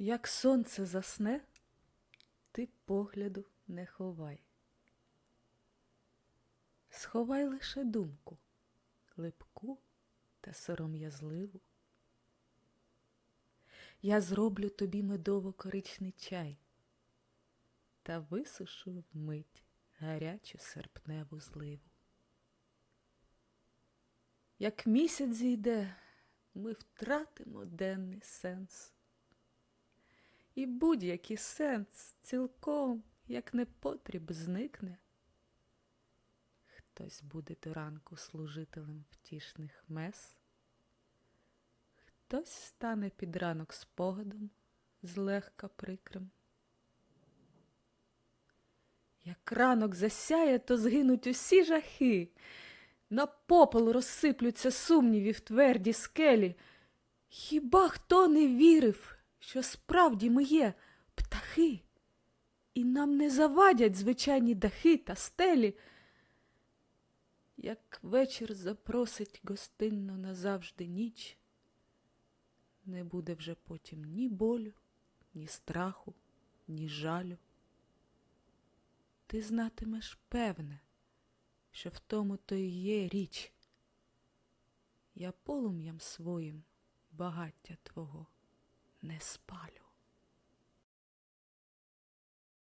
Як сонце засне, ти погляду не ховай. Сховай лише думку, липку та сором'язливу. Я зроблю тобі медово-коричний чай та висушу вмить гарячу серпневу зливу. Як місяць зійде, ми втратимо денний сенс. І будь-який сенс цілком, як непотріб, зникне. Хтось буде до ранку служителем втішних мес, хтось стане під ранок спогадом злегка прикрим. Як ранок засяє, то згинуть усі жахи, на попел розсиплються сумнівів тверді скелі. Хіба хто не вірив, що справді ми є птахи, і нам не завадять звичайні дахи та стелі? Як вечір запросить гостинно назавжди ніч, не буде вже потім ні болю, ні страху, ні жалю. Ти знатимеш певне, що в тому то й є річ. Я полум'ям своїм багаття твого не спалю.